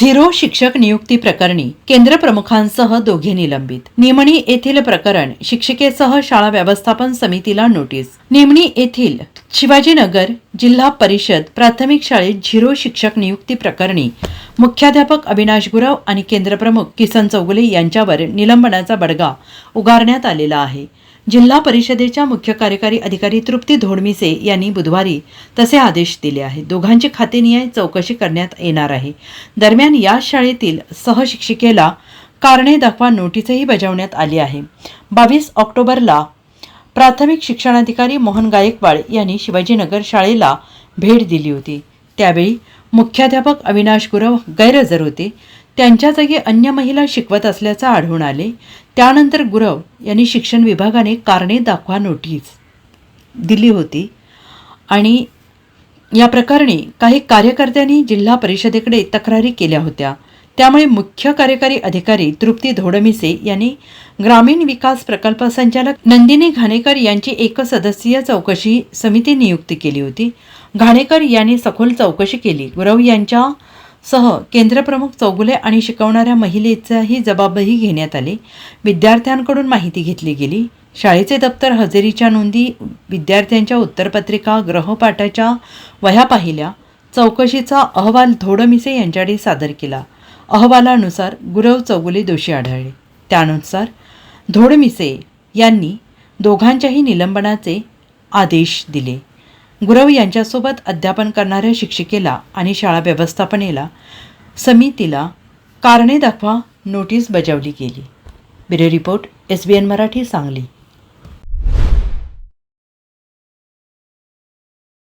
Zero शिक्षक नियुक्ती प्रकरणी केंद्र प्रमुखांसह दोघे निलंबित. निमणी येथील प्रकरण शिक्षिकेसह शाळा व्यवस्थापन समितीला नोटीस. निमणी येथील शिवाजीनगर जिल्हा परिषद प्राथमिक शाळेत झिरो शिक्षक नियुक्ती प्रकरणी मुख्याध्यापक अविनाश गुरव आणि केंद्रप्रमुख किसन चौगुले यांच्यावर निलंबनाचा बडगा उगारण्यात आलेला आहे. जिल्हा परिषदेच्या मुख्य कार्यकारी अधिकारी तृप्ती धोडमिसे यांनी बुधवारी तसे आदेश दिले आहेत. दोघांची खातेनिहाय चौकशी करण्यात येणार आहे. दरम्यान या शाळेतील सहशिक्षिकेला कारणे दाखवा नोटीसही बजावण्यात आली आहे. बावीस ऑक्टोबरला प्राथमिक शिक्षणाधिकारी मोहन गायकवाड यांनी शिवाजीनगर शाळेला भेट दिली होती. त्यावेळी मुख्याध्यापक अविनाश गुरव गैरहजर होते. त्यांच्या जागी अन्य महिला शिकवत असल्याचं आढळून आले. त्यानंतर गुरव यांनी शिक्षण विभागाने कारणे दाखवा नोटीस दिली होती. आणि या प्रकरणी काही कार्यकर्त्यांनी जिल्हा परिषदेकडे तक्रारी केल्या होत्या. त्यामुळे मुख्य कार्यकारी अधिकारी तृप्ती धोडमिसे यांनी ग्रामीण विकास प्रकल्प संचालक नंदिनी घाणेकर यांची एक सदस्यीय चौकशी समिती नियुक्ती केली होती. घाणेकर यांनी सखोल चौकशी केली. गुरव यांच्या सह केंद्रप्रमुख चौगुले आणि शिकवणाऱ्या महिलेचाही जबाबही घेण्यात आले. विद्यार्थ्यांकडून माहिती घेतली गेली. शाळेचे दप्तर हजेरीच्या नोंदी विद्यार्थ्यांच्या उत्तरपत्रिका ग्रहपाठाच्या वह्या पाहिल्या. चौकशीचा अहवाल धोडमिसे यांच्याकडे सादर केला. अहवालानुसार गुरव चौगुले दोषी आढळले. त्यानुसार धोडमिसे यांनी दोघांच्याही निलंबनाचे आदेश दिले. गुरव यांच्यासोबत अध्यापन करणाऱ्या शिक्षिकेला आणि शाळा व्यवस्थापनेला समितीला कारणे दाखवा नोटीस बजावली गेली. Bureau report S B N Marathi Sangli.